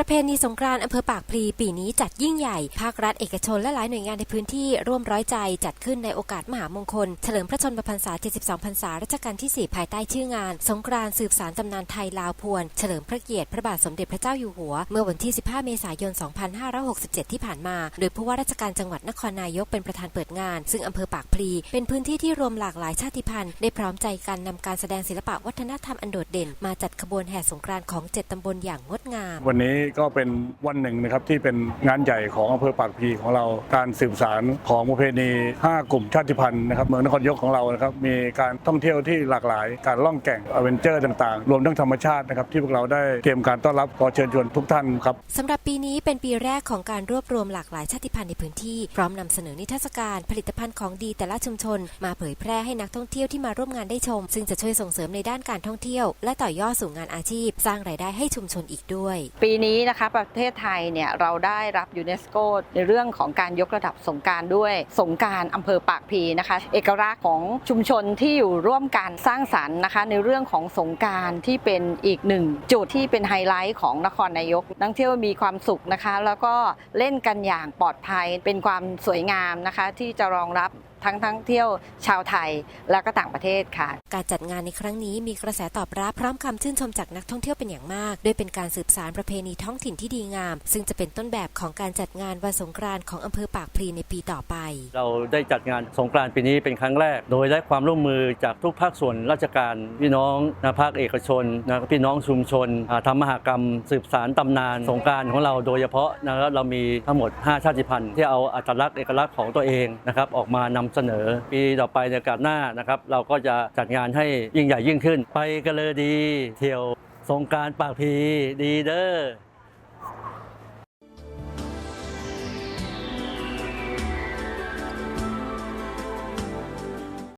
ประเพณีสงกรานต์อำเภอปากพลีปีนี้จัดยิ่งใหญ่ ภาครัฐเอกชนและหลายหน่วยงานในพื้นที่ร่วมร้อยใจจัดขึ้นในโอกาสมหามงคล เฉลิมพระชนมพรรษา 72 พรรษารัชกาลที่ 4 ภายใต้ชื่องาน สงกรานต์สืบสารตำนานไทยลาวพวน เฉลิมพระเกียรติพระบาทสมเด็จพระเจ้าอยู่หัว เมื่อวันที่ 15 เมษายน 2567 ที่ผ่านมา โดยผู้ว่าราชการจังหวัดนครนายกเป็นประธานเปิดงาน ซึ่งอำเภอปากพลีเป็นพื้นที่ที่รวมหลากหลายชาติพันธุ์ได้พร้อมใจกันนำการแสดงศิลปะวัฒนธรรมอันโดดเด่น มาจัดขบวนแห่สงกรานต์ของเจ็ดตำบลอย่างงดงามวันนี้ก็เป็นวันหนึ่งนะครับที่เป็นงานใหญ่ของอำเภอปากพีของเรา การสืบสารของประเพณี 5 กลุ่มชาติพันธุ์นะครับเมืองนครยกของเรานะครับมีการท่องเที่ยวที่หลากหลาย การล่องแก่งอเวนเจอร์ต่างๆ รวมทั้งธรรมชาตินะครับที่พวกเราได้เตรียมการต้อนรับขอเชิญชวนทุกท่านครับสำหรับปีนี้เป็นปีแรกของการรวบรวมหลากหลายชาติพันธุ์ในพื้นที่พร้อมนำเสนอนิทรรศการผลิตภัณฑ์ของดีแต่ละชุมชน มาเผยแพร่ให้นักท่องเที่ยวที่มาร่วมงานได้ชม ซึ่งจะช่วยส่งเสริมในด้านการท่องเที่ยว และต่อยอดสู่งานอาชีพ สร้างรายได้ให้ชุมชนอีกด้วย ปีนี้นะคะประเทศไทยเนี่ยเราได้รับยูเนสโกในเรื่องของการยกระดับสงการด้วยสงการอำเภอปากพีนะคะ เอกลักษณ์ของชุมชนที่อยู่ร่วมกันสร้างสรรค์นะคะ ในเรื่องของสงการที่เป็นอีกหนึ่งจุดที่เป็นไฮไลท์ของนครนายกนักท่องเที่ยวมีความสุขนะคะ แล้วก็เล่นกันอย่างปลอดภัยเป็นความสวยงามนะคะ ที่จะรองรับ ทั้งทั้งเที่ยวชาวไทยและก็ต่างประเทศค่ะ การจัดงานในครั้งนี้มีกระแสตอบรับพร้อมคำชื่นชมจากนักท่องเที่ยวเป็นอย่างมากโดยเป็นการสืบสารประเพณีท้องถิ่นที่ดีงาม ซึ่งจะเป็นต้นแบบของการจัดงานวันสงกรานต์ของอำเภอปากพลีในปีต่อไป เราได้จัดงานสงกรานต์ปีนี้เป็นครั้งแรก โดยได้ความร่วมมือจากทุกภาคส่วนราชการพี่น้องนะภาคเอกชนนะพี่น้องชุมชนอ่าทำมหกรรม สืบสารตำนานสงกรารของเราโดยเฉพาะนะครับเรามีทั้งหมด 5 ชาติพันธุ์ที่เอาอัตลักษณ์เอกลักษณ์ของตัวเองนะครับออกมานำเสนอ ปีต่อไปในโอกาสหน้านะครับ เราก็จะจัดงานให้ยิ่งใหญ่ยิ่งขึ้น ไปกันเลยดี เที่ยวสงการปากพีดีเด้อ